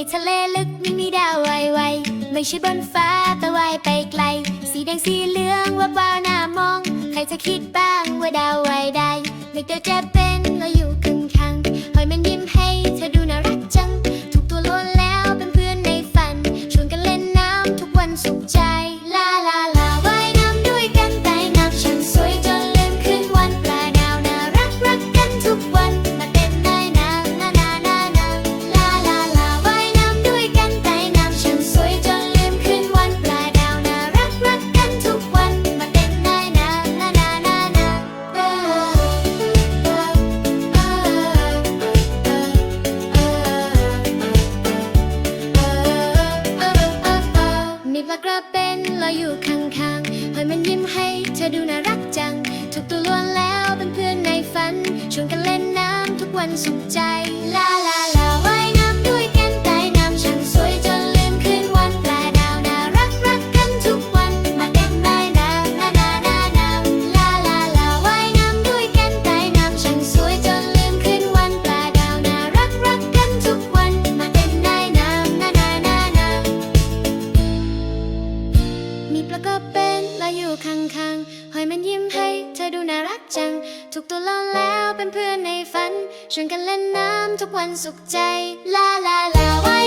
ในทะเลลึกไม่มีดาวไวไวไม่ใช่บนฟ้าแต่ว่ายไปไกล สีแดงสีเหลืองว่าบ้าวหน้ามอง ใครจะคิดบ้างว่าดาวไวได้ไม่เจอเจะ เป็นลอยอยู่ข้างๆหอยมันยิ้มให้เธอดูน่ารักจัง ทุกตัวล้วนแล้วเป็นเพื่อนในฝัน ชวนกันเล่นน้ำทุกวันสุขใจ แล้วก็เป็นลอยอยู่ข้างๆหอยมันยิ้มให้เธอดูน่ารักจัง ทุกตัวลองแล้วเป็นเพื่อนในฝันชวนกันเล่นน้ำทุกวันสุขใจ ลาลาลาว่า